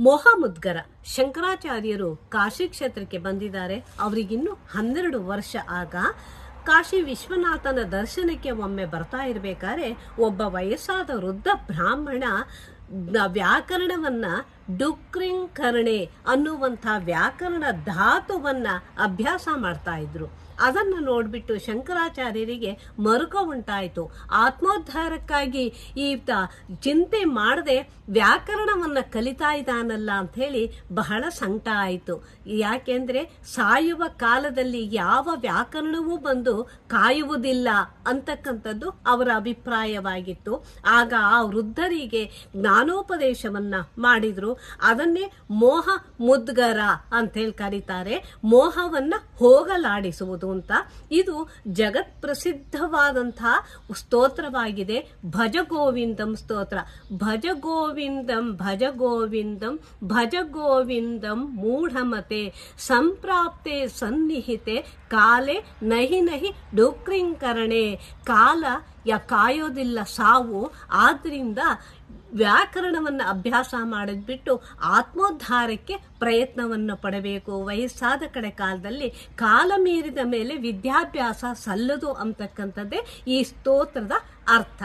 ಮೊಹಮುದ್ಗರ ಶಂಕರಾಚಾರ್ಯರು ಕಾಶಿ ಕ್ಷೇತ್ರಕ್ಕೆ ಬಂದಿದ್ದಾರೆ. ಅವರಿಗಿನ್ನು ಹನ್ನೆರಡು ವರ್ಷ ಆಗ ಕಾಶಿ ವಿಶ್ವನಾಥನ ದರ್ಶನಕ್ಕೆ ಒಮ್ಮೆ ಬರ್ತಾ ಇರಬೇಕಾದ್ರೆ ಒಬ್ಬ ವಯಸ್ಸಾದ ವೃದ್ಧ ಬ್ರಾಹ್ಮಣ ವ್ಯಾಕರಣವನ್ನ ಡುಕ್ರಿಂಗ್ ಕರ್ಣೆ ಅನ್ನುವಂಥ ವ್ಯಾಕರಣ ಧಾತುವನ್ನ ಅಭ್ಯಾಸ ಮಾಡ್ತಾ ಇದ್ರು. ಅದನ್ನು ನೋಡ್ಬಿಟ್ಟು ಶಂಕರಾಚಾರ್ಯರಿಗೆ ಮರುಕ ಉಂಟಾಯಿತು. ಆತ್ಮೋದ್ಧಾರಕ್ಕಾಗಿ ಈ ಚಿಂತೆ ಮಾಡದೆ ವ್ಯಾಕರಣವನ್ನ ಕಲಿತಾ ಇದ್ದಾನಲ್ಲ ಅಂತ ಹೇಳಿ ಬಹಳ ಸಂಕಟ ಆಯಿತು. ಯಾಕೆಂದ್ರೆ ಸಾಯುವ ಕಾಲದಲ್ಲಿ ಯಾವ ವ್ಯಾಕರಣವೂ ಬಂದು ಕಾಯುವುದಿಲ್ಲ ಅಂತಕ್ಕಂಥದ್ದು ಅವರ ಅಭಿಪ್ರಾಯವಾಗಿತ್ತು. ಆಗ ಆ ವೃದ್ಧರಿಗೆ ಜ್ಞಾನೋಪದೇಶವನ್ನ ಮಾಡಿದ್ರು. ಅದನ್ನೇ ಮೋಹ ಮುದ್ಗರ ಅಂತ ಹೇಳಿ ಕರೀತಾರೆ. ಮೋಹವನ್ನ ಹೋಗಲಾಡಿಸುವುದು ಅಂತ. ಇದು ಜಗತ್ ಪ್ರಸಿದ್ಧವಾದಂತಹ ಸ್ತೋತ್ರವಾಗಿದೆ. ಭಜ ಗೋವಿಂದಂ ಸ್ತೋತ್ರ. ಭಜ ಗೋವಿಂದಂ ಭಜ ಗೋವಿಂದಂ ಭಜ ಗೋವಿಂದಂ ಮೂಢಮತೆ, ಸಂಪ್ರಾಪ್ತೆ ಸನ್ನಿಹಿತೆ, ಕಾಲೆ ನಹಿ ನಹಿ ಡೋಕ್ರಿಂಕರಣೆ, ಕಾಲ ಯ ಕಾಯೋದಿಲ್ಲ ಸಾವು. ಆದ್ದರಿಂದ ವ್ಯಾಕರಣವನ್ನು ಅಭ್ಯಾಸ ಮಾಡಿದ್ಬಿಟ್ಟು ಆತ್ಮೋದ್ಧಾರಕ್ಕೆ ಪ್ರಯತ್ನವನ್ನು ಪಡಬೇಕು. ವಯಸ್ಸಾದ ಕಡೆ ಕಾಲದಲ್ಲಿ ಕಾಲ ಮೀರಿದ ಮೇಲೆ ವಿದ್ಯಾಭ್ಯಾಸ ಸಲ್ಲದು ಅಂತಕ್ಕಂಥದ್ದೇ ಈ ಸ್ತೋತ್ರದ ಅರ್ಥ.